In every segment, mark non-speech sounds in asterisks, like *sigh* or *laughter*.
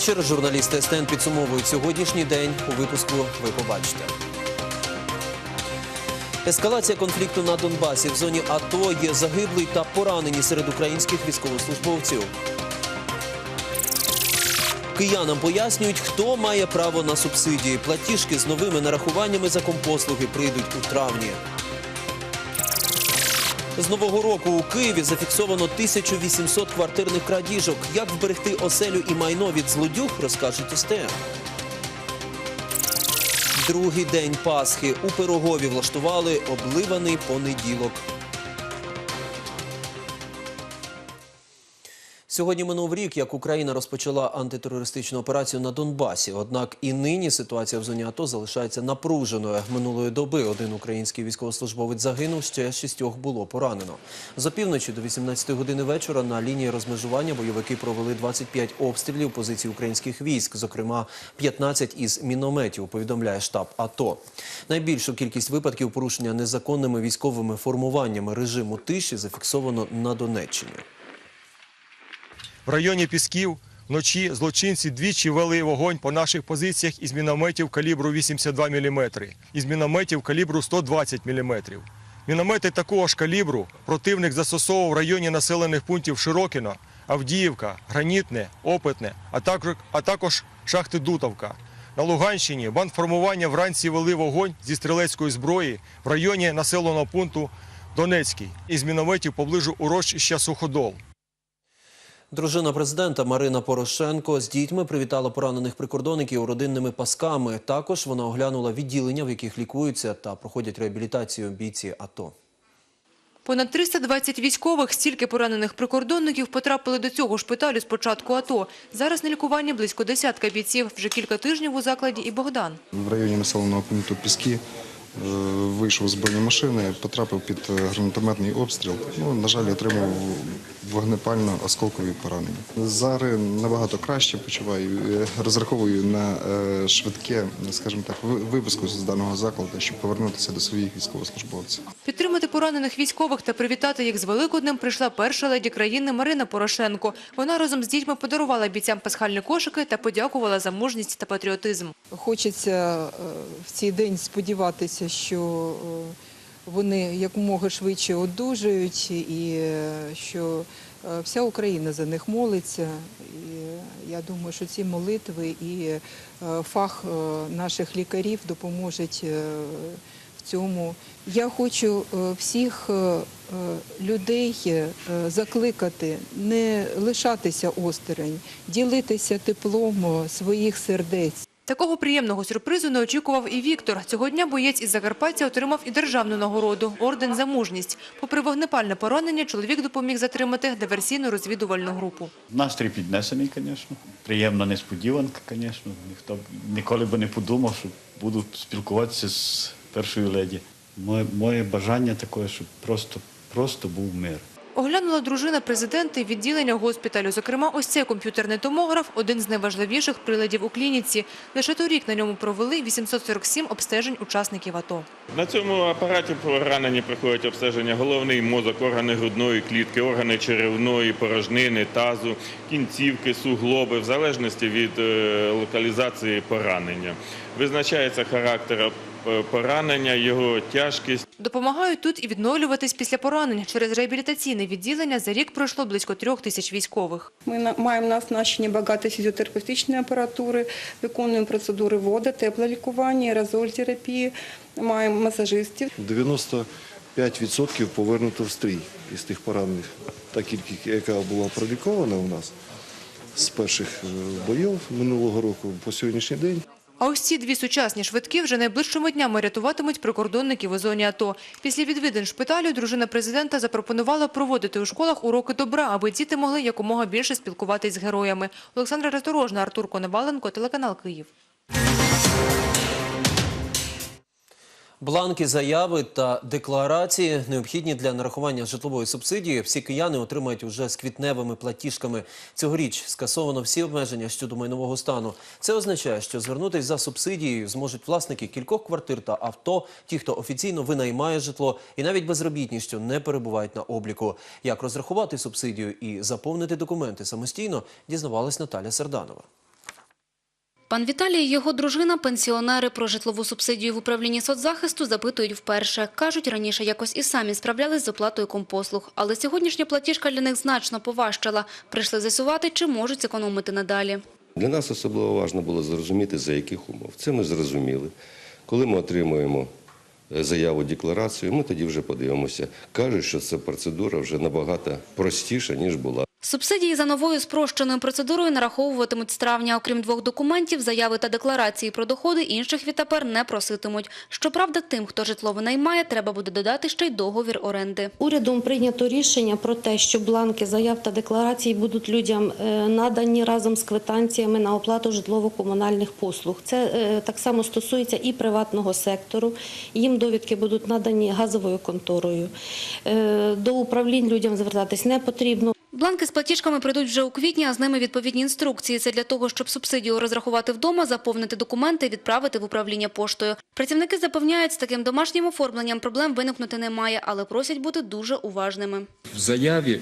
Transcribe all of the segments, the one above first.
Вечір. Журналісти СТН підсумовують сьогоднішній день. У випуску ви побачите. Ескалація конфлікту на Донбасі в зоні АТО є загиблий та поранені серед українських військовослужбовців. Киянам пояснюють, хто має право на субсидії. Платіжки з новими нарахуваннями за компослуги прийдуть у травні. З нового року у Києві зафіксовано 1800 квартирних крадіжок. Як вберегти оселю і майно від злодюг, розкажуть СТМ. Другий день Пасхи у Пирогові влаштували обливаний понеділок. Сьогодні минув рік, як Україна розпочала антитерористичну операцію на Донбасі. Однак і нині ситуація в зоні АТО залишається напруженою. Минулої доби один український військовослужбовець загинув, ще шістьох було поранено. За півночі до 18 години вечора на лінії розмежування бойовики провели 25 обстрілів позицій українських військ, зокрема 15 із мінометів. Повідомляє штаб АТО. Найбільшу кількість випадків порушення незаконними військовими формуваннями режиму тиші зафіксовано на Донеччині. В районі Пісків вночі злочинці двічі вели вогонь по наших позиціях із мінометів калібру 82 мм, із мінометів калібру 120 мм. Міномети такого ж калібру противник застосовував в районі населених пунктів Широкіно, Авдіївка, Гранітне, Опитне, а також, а також шахти Дутовка. На Луганщині бандформування вранці вели вогонь зі стрілецької зброї в районі населеного пункту Донецький із мінометів поближу урочища Суходол. Дружина президента Марина Порошенко з дітьми привітала поранених прикордонників родинними пасками. Також вона оглянула відділення, в яких лікуються та проходять реабілітацію бійці АТО. Понад 320 військових, стільки поранених прикордонників потрапили до цього шпиталю з початку АТО. Зараз на лікуванні близько десятка бійців. Вже кілька тижнів у закладі і Богдан. В районі населеного пункту Піски вийшов з бронемашини, потрапив під е, гранатометний обстріл. Ну, на жаль, отримав вогнепально-осколкові поранення. Зараз набагато краще почуваю. е, Розраховую на е, швидке, скажімо так, ви- випуску з даного закладу, щоб повернутися до своїх військовослужбовців. Підтримати поранених військових та привітати їх з Великоднем прийшла перша леді країни Марина Порошенко. Вона разом з дітьми подарувала бійцям пасхальні кошики та подякувала за мужність та патріотизм. Хочеться е, в цей день сподіватися, що е, вони якомога швидше одужають і е, що е, вся Україна за них молиться. І я думаю, що ці молитви і фах наших лікарів допоможуть в цьому. Я хочу всіх людей закликати не лишатися осторонь, ділитися теплом своїх сердець. Такого приємного сюрпризу не очікував і Віктор. Цього дня боєць із Закарпаття отримав і державну нагороду – орден за мужність. Попри вогнепальне поранення, чоловік допоміг затримати диверсійну розвідувальну групу. Настрій піднесений, звісно. Приємна несподіванка, звісно. Ніхто б ніколи би не подумав, що буду спілкуватися з першою леді. Моє, моє бажання таке, щоб просто, просто був мир. Оглянула дружина президента відділення госпіталю. Зокрема, ось цей комп'ютерний томограф – один з найважливіших приладів у клініці. Лише торік на ньому провели 847 обстежень учасників АТО. На цьому апараті поранені проходять обстеження головний мозок, органи грудної клітки, органи черевної, порожнини, тазу, кінцівки, суглоби, в залежності від е, локалізації поранення. Визначається характер поранення, його тяжкість. Допомагають тут і відновлюватись після поранень. Через реабілітаційне відділення за рік пройшло близько трьох тисяч військових. Ми маємо на оснащенні багато фізіотерапевтичної апаратури, виконуємо процедури води, теплолікування, аерозоль терапії, маємо масажистів. 95% повернуто в стрій із тих поранених. Та кількість, яка була пролікована у нас з перших е, боїв минулого року по сьогоднішній день. А ось ці дві сучасні швидкі вже найближчими днями рятуватимуть прикордонників у зоні АТО. Після відвідин шпиталю дружина президента запропонувала проводити у школах уроки добра, аби діти могли якомога більше спілкуватись з героями. Олександра Раторожна, Артур Коневаленко, телеканал Київ. Бланки заяви та декларації необхідні для нарахування житлової субсидії. Всі кияни отримають уже з квітневими платіжками. Цьогоріч скасовано всі обмеження щодо майнового стану. Це означає, що звернутись за субсидією зможуть власники кількох квартир та авто, ті, хто офіційно винаймає житло, і навіть безробітні, що не перебувають на обліку. Як розрахувати субсидію і заповнити документи самостійно, дізнавалась Наталя Серданова. Пан Віталій і його дружина, пенсіонери про житлову субсидію в управлінні соцзахисту запитують вперше. Кажуть, раніше якось і самі справлялись з оплатою компослуг. Але сьогоднішня платіжка для них значно поважчала. Прийшли з'ясувати, чи можуть зекономити надалі. Для нас особливо важливо було зрозуміти, за яких умов. Це ми зрозуміли. Коли ми отримуємо е, заяву, декларацію, ми тоді вже подивимося. Кажуть, що ця процедура вже набагато простіша, ніж була. Субсидії за новою спрощеною процедурою нараховуватимуть з травня. Окрім двох документів, заяви та декларації про доходи, інших відтепер не проситимуть. Щоправда, тим, хто житло винаймає, треба буде додати ще й договір оренди. Урядом прийнято рішення про те, що бланки заяв та декларацій будуть людям е, надані разом з квитанціями на оплату житлово-комунальних послуг. Це е, так само стосується і приватного сектору. Їм довідки будуть надані газовою конторою. Е, До управлінь людям звертатись не потрібно. Бланки з платіжками прийдуть вже у квітні, а з ними відповідні інструкції. Це для того, щоб субсидію розрахувати вдома, заповнити документи і відправити в управління поштою. Працівники запевняють, з таким домашнім оформленням проблем виникнути немає, але просять бути дуже уважними. В заяві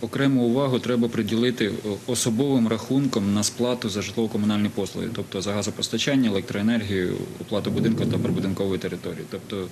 окрему увагу треба приділити особовим рахунком на сплату за житлово-комунальні послуги, тобто за газопостачання, електроенергію, оплату будинку та прибудинкової території. Тобто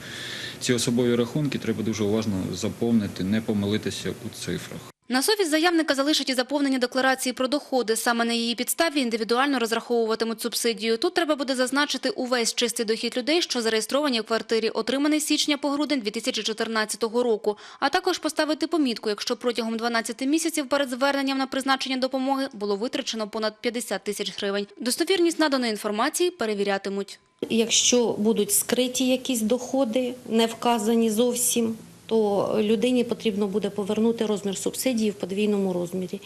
ці особові рахунки треба дуже уважно заповнити, не помилитися у цифрах. На совість заявника залишать і заповнення декларації про доходи. Саме на її підставі індивідуально розраховуватимуть субсидію. Тут треба буде зазначити увесь чистий дохід людей, що зареєстровані в квартирі, отриманий січня по грудень 2014 року. А також поставити помітку, якщо протягом 12 місяців перед зверненням на призначення допомоги було витрачено понад 50 тисяч гривень. Достовірність наданої інформації перевірятимуть. Якщо будуть скриті якісь доходи, не вказані зовсім, то людині потрібно буде повернути розмір субсидії в подвійному розмірі.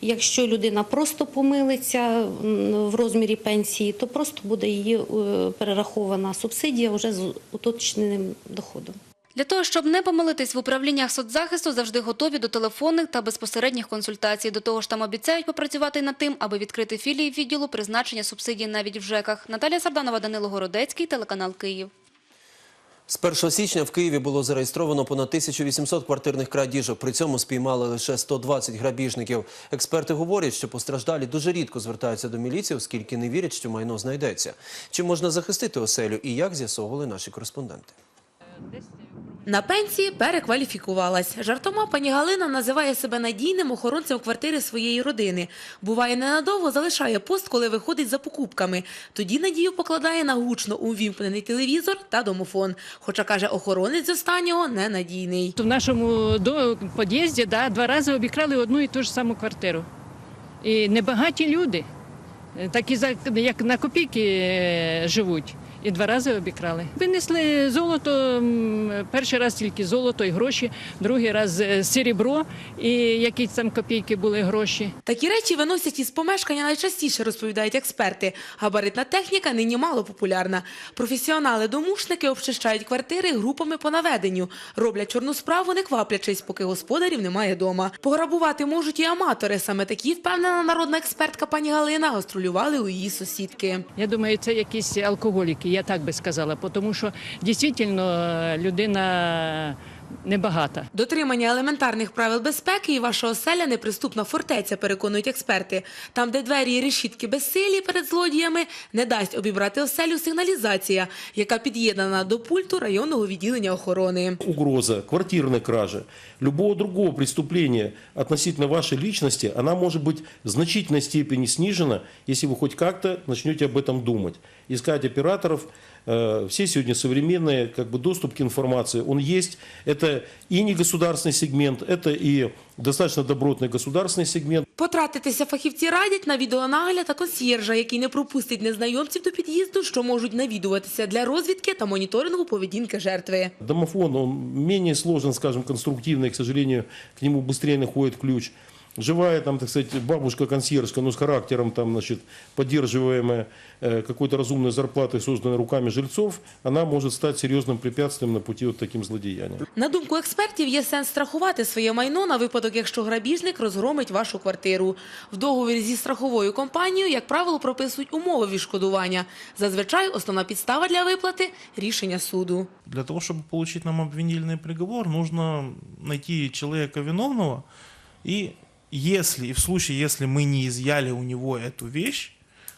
Якщо людина просто помилиться в розмірі пенсії, то просто буде її е, перерахована субсидія вже з уточненим доходом. Для того, щоб не помилитись в управліннях соцзахисту, завжди готові до телефонних та безпосередніх консультацій. До того ж, там обіцяють попрацювати над тим, аби відкрити філії відділу призначення субсидій навіть в ЖЕКах. Наталія Сарданова, Данило Городецький, телеканал Київ. З 1 січня в Києві було зареєстровано понад 1800 квартирних крадіжок. При цьому спіймали лише 120 грабіжників. Експерти говорять, що постраждалі дуже рідко звертаються до міліції, оскільки не вірять, що майно знайдеться. Чи можна захистити оселю і як з'ясовували наші кореспонденти? На пенсії перекваліфікувалась. Жартома пані Галина називає себе надійним охоронцем квартири своєї родини. Буває, ненадовго залишає пост, коли виходить за покупками. Тоді надію покладає на гучно увімкнений телевізор та домофон. Хоча, каже, охоронець останнього ненадійний. В нашому під'їзді да, два рази обікрали одну і ту ж саму квартиру. І небагаті люди, такі як на копійки е, живуть. І два рази обікрали. Винесли золото, перший раз тільки золото і гроші, другий раз е, серебро і якісь там копійки були гроші. Такі речі виносять із помешкання найчастіше, розповідають експерти. Габаритна техніка нині мало популярна. Професіонали-домушники обчищають квартири групами по наведенню. Роблять чорну справу, не кваплячись, поки господарів немає дома. Пограбувати можуть і аматори. Саме такі, впевнена народна експертка пані Галина, гастролювали у її сусідки. Я думаю, це якісь алкоголіки, я так би сказала, тому що дійсно людина небагата. Дотримання елементарних правил безпеки і ваша оселя неприступна фортеця, переконують експерти. Там, де двері і решітки безсилі перед злодіями, не дасть обібрати оселю сигналізація, яка під'єднана до пульту районного відділення охорони. угроза квартирной кражи, любого другого преступления относительно вашей личности, она может быть в значительной степени снижена, если вы хоть как-то начнете об этом думать. Искать операторов, э, все сегодня современные, как бы доступ к информации, он есть. Это и не государственный сегмент, это и достаточно добротный государственный сегмент. Потратитися фахівці радять на відеонагляд та консьєржа, який не пропустить незнайомців до під'їзду, що можуть навідуватися для розвідки та моніторингу поведінки жертви. Домофон, он менее сложен, скажем, конструктивный, к сожалению, к нему быстрее находит ключ. живая там, так сказать, бабушка консьержка, но с характером там, значит, поддерживаемая э, какой-то разумной зарплатой, созданной руками жильцов, она может стать серьезным препятствием на пути вот таким злодеяниям. На думку експертів, є сенс страхувати своє майно на випадок, якщо грабіжник розгромить вашу квартиру. В договорі зі страховою компанією, як правило, прописують умови відшкодування. Зазвичай основна підстава для виплати – рішення суду. Для того, чтобы получить нам обвинительный приговор, нужно найти человека виновного. И если, и в случае, если мы не изъяли у него эту вещь,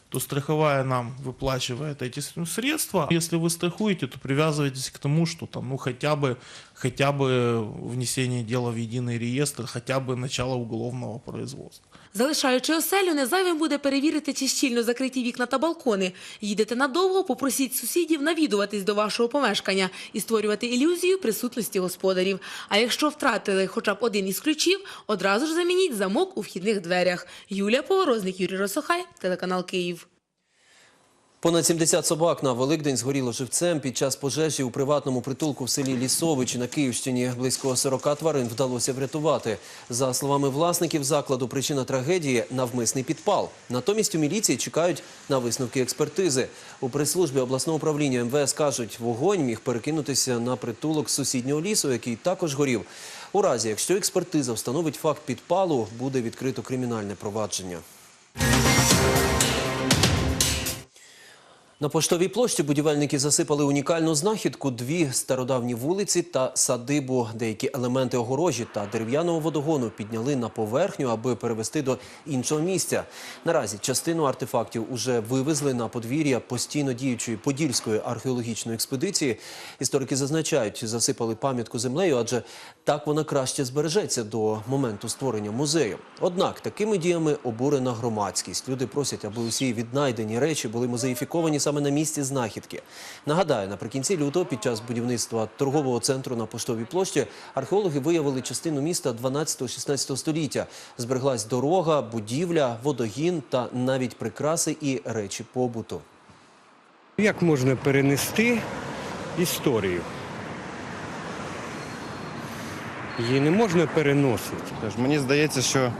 то страховая нам выплачивает эти с- средства. Если вы страхуете, то привязывайтесь к тому, что там, ну, хотя бы, хотя бы внесение дела в единый реестр, хотя бы начало уголовного производства. Залишаючи оселю, незайвим буде перевірити, чи щільно закриті вікна та балкони. Їдете надовго, попросіть сусідів навідуватись до вашого помешкання і створювати ілюзію присутності господарів. А якщо втратили хоча б один із ключів, одразу ж замініть замок у вхідних дверях. Юлія Поворозник, Юрій Росохай, телеканал Київ. Понад 70 собак на Великдень згоріло живцем під час пожежі у приватному притулку в селі Лісовичі на Київщині. Близько 40 тварин вдалося врятувати. За словами власників закладу, причина трагедії – навмисний підпал. Натомість у міліції чекають на висновки експертизи. У прес-службі обласного управління МВС кажуть, вогонь міг перекинутися на притулок сусіднього лісу, який також горів. У разі, якщо експертиза встановить факт підпалу, буде відкрито кримінальне провадження. На поштовій площі будівельники засипали унікальну знахідку, дві стародавні вулиці та садибу. Деякі елементи огорожі та дерев'яного водогону підняли на поверхню, аби перевести до іншого місця. Наразі частину артефактів уже вивезли на подвір'я постійно діючої подільської археологічної експедиції. Історики зазначають, засипали пам'ятку землею, адже так вона краще збережеться до моменту створення музею. Однак такими діями обурена громадськість. Люди просять, аби усі віднайдені речі були музеїфіковані саме на місці знахідки. Нагадаю, наприкінці лютого під час будівництва торгового центру на поштовій площі археологи виявили частину міста 12-16 століття. Збереглась дорога, будівля, водогін та навіть прикраси і речі побуту. Як можна перенести історію? Її не можна переносити. Тож мені здається, що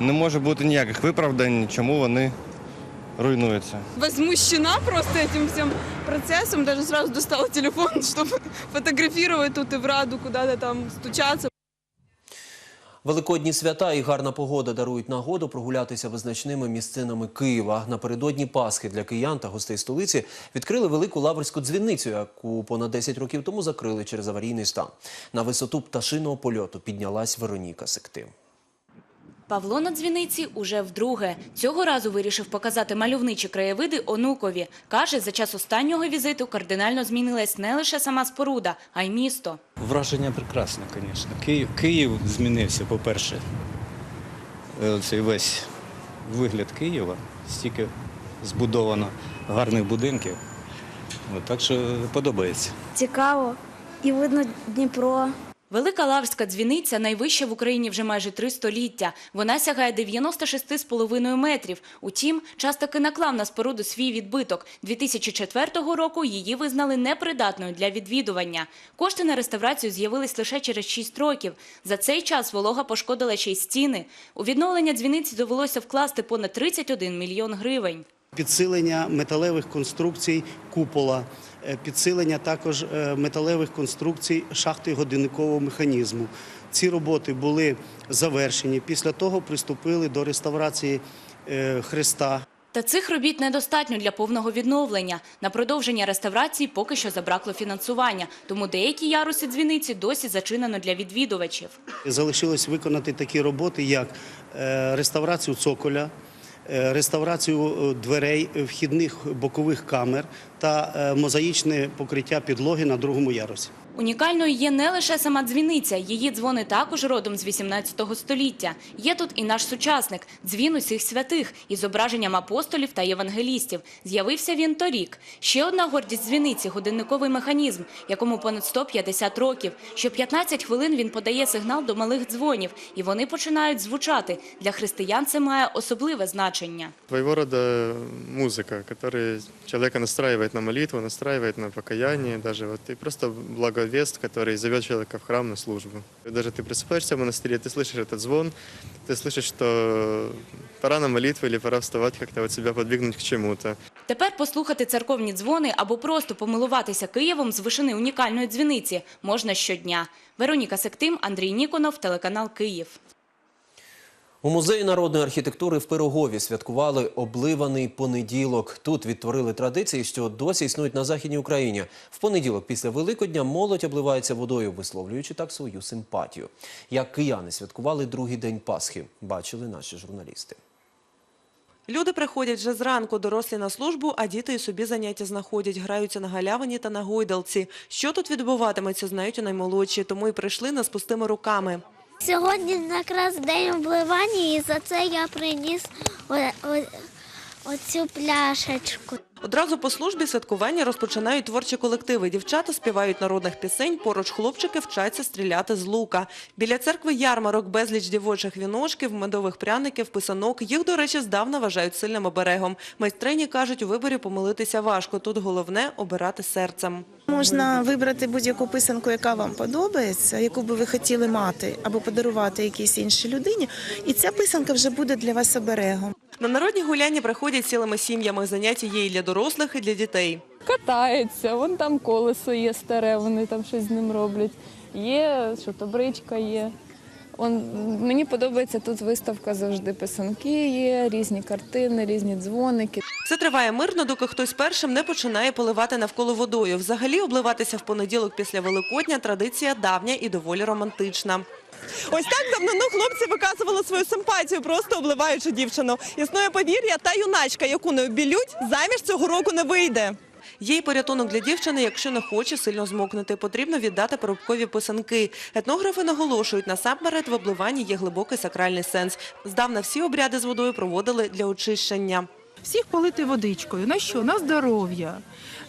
не може бути ніяких виправдань, чому вони руйнуються. возмущена просто этим всем процессом. Даже сразу достала телефон, *laughs* чтобы фотографировать тут и в Раду, куда-то там стучаться. Великодні свята і гарна погода дарують нагоду прогулятися визначними місцинами Києва. Напередодні Пасхи для киян та гостей столиці відкрили велику лаврську дзвіницю, яку понад 10 років тому закрили через аварійний стан. На висоту пташиного польоту піднялась Вероніка Сектим. Павло на дзвіниці уже вдруге. Цього разу вирішив показати мальовничі краєвиди онукові. Каже, за час останнього візиту кардинально змінилась не лише сама споруда, а й місто. Враження прекрасне, звісно. Київ, Київ змінився, по-перше. Е, Цей весь вигляд Києва, стільки збудовано гарних будинків. От, так що подобається. Цікаво. І видно Дніпро. Велика Лаврська дзвіниця найвища в Україні вже майже три століття. Вона сягає 96,5 метрів. Утім, час таки наклав на споруду свій відбиток. 2004 року її визнали непридатною для відвідування. Кошти на реставрацію з'явились лише через 6 років. За цей час волога пошкодила ще й стіни. У відновлення дзвіниці довелося вкласти понад 31 мільйон гривень. підсилення металевих конструкцій купола, підсилення також е, металевих конструкцій шахти годинникового механізму. Ці роботи були завершені. Після того приступили до реставрації е, Христа. Та цих робіт недостатньо для повного відновлення. На продовження реставрації поки що забракло фінансування, тому деякі яруси дзвіниці досі зачинено для відвідувачів. Залишилось виконати такі роботи, як е, реставрацію цоколя, е, реставрацію е, дверей, е, вхідних бокових камер та е, мозаїчне покриття підлоги на другому ярусі. Унікальною є не лише сама дзвіниця, її дзвони також родом з 18 століття. Є тут і наш сучасник – дзвін усіх святих із зображенням апостолів та євангелістів. З'явився він торік. Ще одна гордість дзвіниці – годинниковий механізм, якому понад 150 років. Що 15 хвилин він подає сигнал до малих дзвонів, і вони починають звучати. Для християн це має особливе значення. Своего рода музыка, которая человека настраивает на молитву, настраивает на. Вот, и просто благо благовест, который зовет человека в храм на службу. И даже ты просыпаешься в монастыре, ты слышишь этот звон, ты слышишь, что пора на молитву или пора вставать, как-то вот себя подвигнуть к чему-то. Тепер послухати церковні дзвони або просто помилуватися Києвом з вишини унікальної дзвіниці можна щодня. Вероніка Сектим, Андрій Ніконов, телеканал Київ. У музеї народної архітектури в Пирогові святкували обливаний понеділок. Тут відтворили традиції, що досі існують на західній Україні. В понеділок після Великодня молодь обливається водою, висловлюючи так свою симпатію. Як кияни святкували другий день Пасхи, бачили наші журналісти. Люди приходять вже зранку, дорослі на службу, а діти і собі заняття знаходять, граються на галявині та на гойдалці. Що тут відбуватиметься, знають і наймолодші, тому і прийшли не з пустими руками. Сьогодні якраз день обливання, і за це я приніс оцю пляшечку. Одразу по службі святкування розпочинають творчі колективи. Дівчата співають народних пісень, поруч хлопчики вчаться стріляти з лука. Біля церкви ярмарок, безліч дівочих віночків, медових пряників, писанок. Їх, до речі, здавна вважають сильним оберегом. Майстрині кажуть, у виборі помилитися важко. Тут головне – обирати серцем. Можна вибрати будь-яку писанку, яка вам подобається, яку би ви хотіли мати або подарувати якійсь іншій людині, і ця писанка вже буде для вас оберегом. На народні гуляння приходять цілими сім'ями. Заняття є і для дорослих, і для дітей. Катаються, вон там колесо є старе, вони там щось з ним роблять. Є шотобричка є. Он, мені подобається тут виставка завжди писанки є, різні картини, різні дзвоники. Все триває мирно, доки хтось першим не починає поливати навколо водою. Взагалі обливатися в понеділок після Великодня – традиція давня і доволі романтична. Ось так давно хлопці виказували свою симпатію, просто обливаючи дівчину. Існує повір'я, та юначка, яку не обілють, заміж цього року не вийде. Є й порятунок для дівчини, якщо не хоче сильно змокнути. Потрібно віддати парубкові писанки. Етнографи наголошують, насамперед в обливанні є глибокий сакральний сенс. Здавна всі обряди з водою проводили для очищення. Всіх полити водичкою. На що? На здоров'я,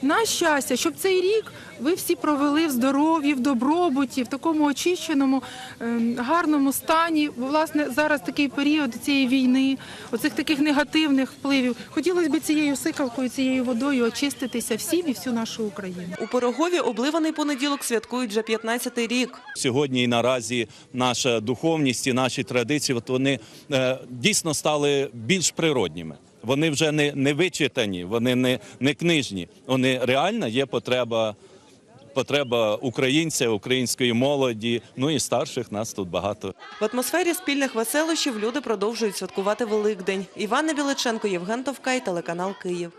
на щастя, щоб цей рік ви всі провели в здоров'ї, в добробуті, в такому очищеному, ем, гарному стані. Бо, власне, зараз такий період цієї війни, оцих таких негативних впливів. Хотілося б цією сикавкою, цією водою очиститися всім і всю нашу Україну. У Пирогові обливаний понеділок святкують вже 15-й рік. Сьогодні і наразі наша духовність і наші традиції, от вони е, дійсно стали більш природніми. Вони вже не, не вичитані, вони не, не книжні. Вони реально є потреба, потреба українця, української молоді, ну і старших нас тут багато. В атмосфері спільних веселощів люди продовжують святкувати Великдень. Івана Біличенко, Євген Товкай, телеканал Київ.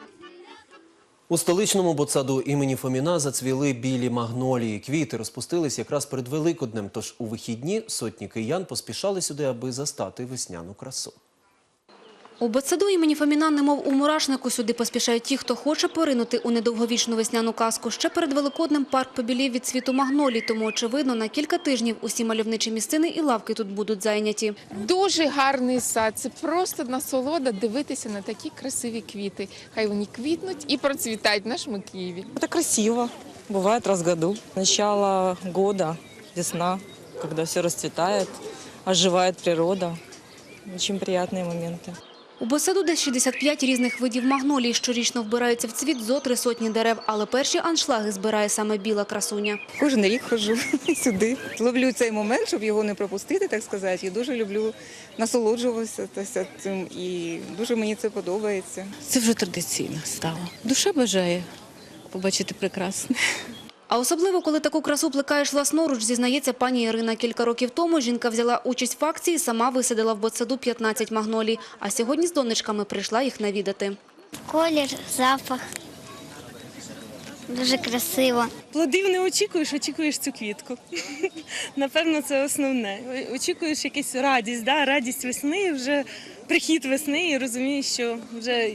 У столичному ботсаду імені Фоміна зацвіли білі магнолії. Квіти розпустились якраз перед Великоднем, тож у вихідні сотні киян поспішали сюди, аби застати весняну красу. У Ботсаду імені Фоміна, немов у мурашнику, сюди поспішають ті, хто хоче поринути у недовговічну весняну казку. Ще перед Великоднем парк побілів від світу магнолій, тому, очевидно, на кілька тижнів усі мальовничі місцини і лавки тут будуть зайняті. Дуже гарний сад. Це просто насолода дивитися на такі красиві квіти. Хай вони квітнуть і процвітають в нашому Києві. Это красиво. Бывает раз в году. Начало года, весна, когда все расцветает, оживает природа. Очень приятные моменты. У Ботсаду десь 65 різних видів магнолій. Щорічно вбираються в цвіт зо три сотні дерев, але перші аншлаги збирає саме біла красуня. Кожен рік ходжу *laughs* сюди. Ловлю цей момент, щоб його не пропустити, так сказати. І дуже люблю насолоджуватися цим. І дуже мені це подобається. Це вже традиційно стало. Душа бажає побачити прекрасне. А особливо, коли таку красу плекаєш власноруч, зізнається пані Ірина. Кілька років тому жінка взяла участь в акції, і сама висадила в Ботсаду 15 магнолій. А сьогодні з донечками прийшла їх навідати. Колір, запах. Дуже красиво. Плодів не очікуєш, очікуєш цю квітку. *laughs* Напевно, це основне. Очікуєш якусь радість, да? радість весни, вже прихід весни і розумієш, що вже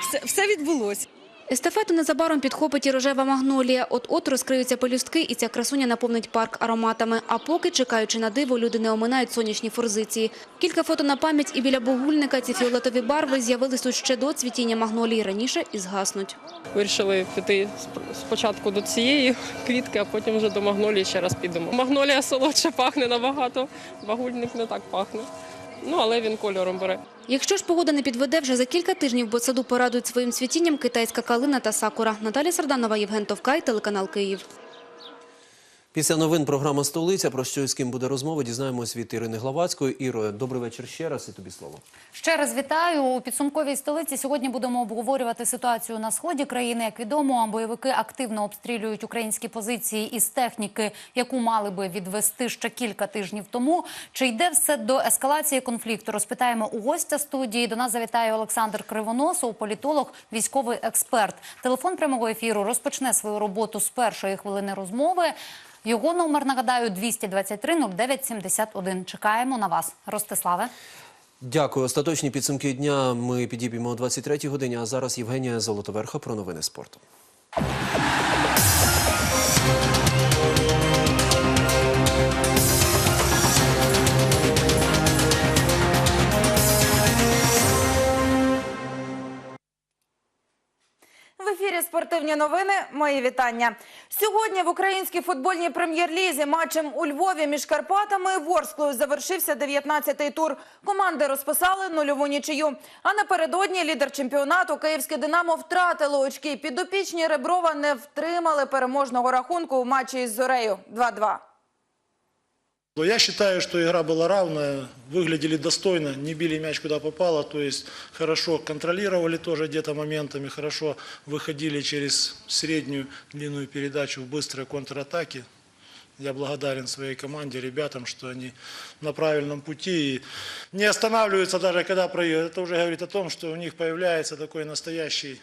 все, все відбулося. Естафету незабаром підхопить і рожева магнолія. От-от розкриються пелюстки, і ця красуня наповнить парк ароматами. А поки, чекаючи на диво, люди не оминають сонячні форзиції. Кілька фото на пам'ять і біля Богульника ці фіолетові барви з'явились тут ще до цвітіння магнолії, раніше і згаснуть. Вирішили піти сп- спочатку до цієї квітки, а потім вже до магнолії ще раз підемо. Магнолія солодше пахне набагато, багульник не так пахне. Ну, але він кольором бере. Якщо ж погода не підведе, вже за кілька тижнів Ботсаду порадують своїм цвітінням китайська калина та сакура. Наталя Сарданова, Євген Товкай, телеканал Київ. Після новин програма «Столиця». Про що з ким буде розмова, дізнаємось від Ірини Главацької. Іро, добрий вечір ще раз і тобі слово. Ще раз вітаю у підсумковій столиці. Сьогодні будемо обговорювати ситуацію на сході країни. Як відомо, бойовики активно обстрілюють українські позиції із техніки, яку мали би відвести ще кілька тижнів тому. Чи йде все до ескалації конфлікту? Розпитаємо у гостя студії. До нас завітає Олександр Кривоносов, політолог, військовий експерт. Телефон прямого ефіру розпочне свою роботу з першої хвилини розмови. Його номер нагадаю 223 09 71. Чекаємо на вас, Ростиславе. Дякую. Остаточні підсумки дня ми підіб'ємо о 23-й годині. А зараз Євгенія Золотоверха про новини спорту. Ефірі спортивні новини. Мої вітання. Сьогодні в українській футбольній прем'єр-лізі матчем у Львові між Карпатами і Ворсклою завершився 19-й тур. Команди розписали нульову нічию. А напередодні лідер чемпіонату Київське Динамо втратило очки. Підопічні Реброва не втримали переможного рахунку у матчі із Зорею 2-2. Я считаю, что игра была равная, выглядели достойно, не били мяч куда попало, то есть хорошо контролировали тоже где-то моментами, хорошо выходили через среднюю длинную передачу в быстрые контратаки. Я благодарен своей команде, ребятам, что они на правильном пути и не останавливаются даже когда проигрывают. Это уже говорит о том, что у них появляется такой настоящий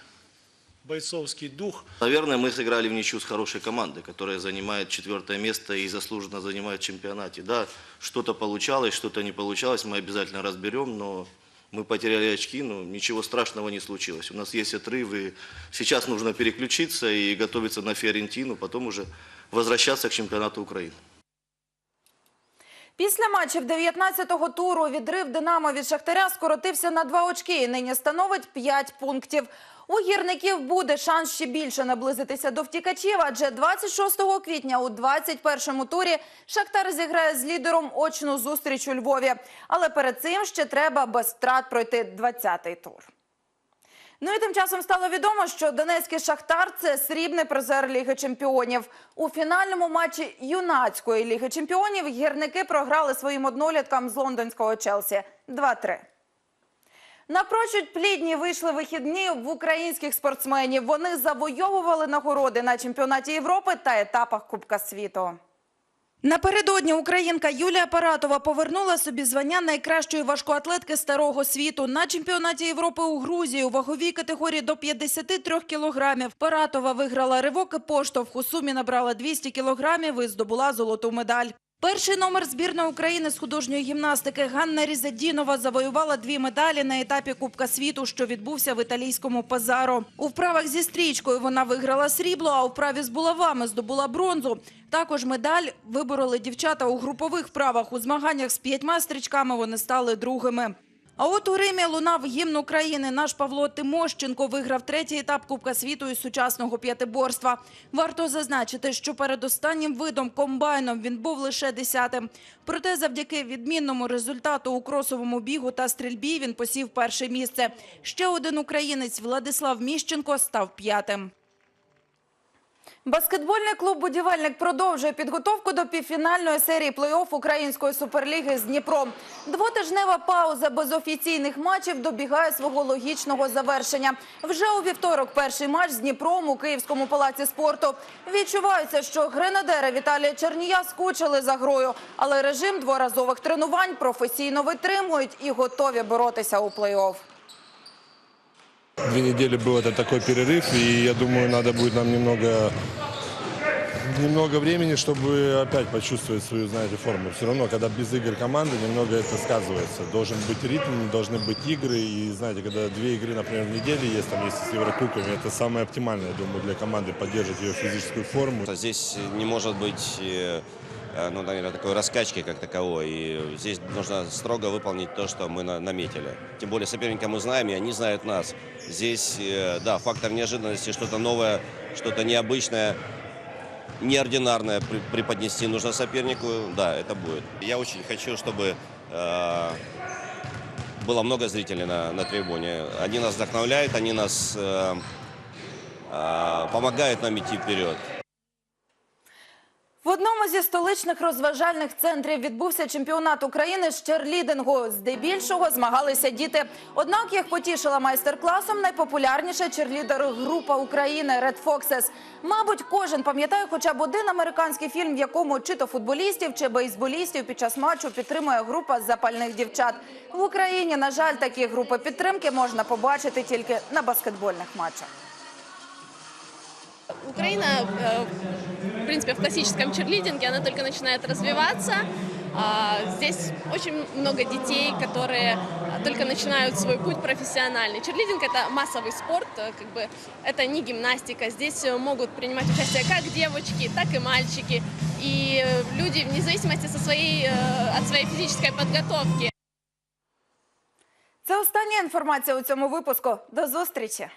бойцовский дух. Наверное, мы сыграли в ничью с хорошей командой, которая занимает четвертое место и заслуженно занимает в чемпионате. Да, что-то получалось, что-то не получалось, мы обязательно разберем, но мы потеряли очки, но ничего страшного не случилось. У нас есть отрыв, и сейчас нужно переключиться и готовиться на Фиорентину, потом уже возвращаться к чемпионату Украины. Після матчів 19-го туру відрив «Динамо» від «Шахтаря» скоротився на два очки і нині становить 5 пунктів. У гірників буде шанс ще більше наблизитися до втікачів, адже 26 квітня у 21-му турі «Шахтар» зіграє з лідером очну зустріч у Львові. Але перед цим ще треба без втрат пройти 20-й тур. Ну і тим часом стало відомо, що донецький шахтар це срібний призер Ліги Чемпіонів. У фінальному матчі юнацької ліги чемпіонів гірники програли своїм одноліткам з лондонського Челсі 2-3. Напрочуд плідні вийшли вихідні в українських спортсменів. Вони завойовували нагороди на чемпіонаті Європи та етапах Кубка світу. Напередодні українка Юлія Паратова повернула собі звання найкращої важкоатлетки старого світу на чемпіонаті Європи у Грузії у ваговій категорії до 53 кілограмів. Паратова виграла ривок і поштовх. У сумі набрала 200 кілограмів і здобула золоту медаль. Перший номер збірної України з художньої гімнастики Ганна Різадінова завоювала дві медалі на етапі Кубка світу, що відбувся в італійському Пазаро. У вправах зі стрічкою вона виграла срібло, а у вправі з булавами здобула бронзу. Також медаль вибороли дівчата у групових вправах. У змаганнях з п'ятьма стрічками вони стали другими. А от у Римі лунав гімн України. Наш Павло Тимощенко виграв третій етап Кубка світу із сучасного п'ятиборства. Варто зазначити, що перед останнім видом комбайном він був лише десятим. Проте завдяки відмінному результату у кросовому бігу та стрільбі він посів перше місце. Ще один українець Владислав Міщенко став п'ятим. Баскетбольний клуб «Будівельник» продовжує підготовку до півфінальної серії плей-офф Української суперліги з Дніпром. Двотижнева пауза без офіційних матчів добігає свого логічного завершення. Вже у вівторок перший матч з Дніпром у Київському палаці спорту. Відчувається, що гренадери Віталія Чернія скучили за грою, але режим дворазових тренувань професійно витримують і готові боротися у плей-офф. Две недели был это такой перерыв, и я думаю, надо будет нам немного, немного времени, чтобы опять почувствовать свою, знаете, форму. Все равно, когда без игр команды, немного это сказывается. Должен быть ритм, должны быть игры, и знаете, когда две игры, например, в неделе есть, там есть с Еврокубками, это самое оптимальное, я думаю, для команды поддерживать ее физическую форму. Здесь не может быть э, ну, наверное, такой раскачки как таковой. И здесь нужно строго выполнить то, что мы на- наметили. Тем более соперника мы знаем, и они знают нас. Здесь, э, да, фактор неожиданности, что-то новое, что-то необычное, неординарное преподнести нужно сопернику. Да, это будет. Я очень хочу, чтобы э, было много зрителей на, на трибуне. Они нас вдохновляют, они нас э, э, помогают нам идти вперед. В одному зі столичних розважальних центрів відбувся чемпіонат України з черлідингу. Здебільшого змагалися діти. Однак їх потішила майстер-класом найпопулярніша черлідер-група України Red Foxes. Мабуть, кожен пам'ятає хоча б один американський фільм, в якому чи то футболістів, чи бейсболістів під час матчу підтримує група запальних дівчат. В Україні, на жаль, такі групи підтримки можна побачити тільки на баскетбольних матчах. Украина, э, в принципе, в классическом черлидинге, она только начинает развиваться. А, Здесь очень много детей, которые только начинают свой путь профессиональный. Черлидинг – это массовый спорт, э, как бы это не гимнастика. Здесь э, могут принимать участие как девочки, так и мальчики. И э, люди вне зависимости со своей, э, от своей физической подготовки. Це остання інформація у цьому випуску. До зустрічі!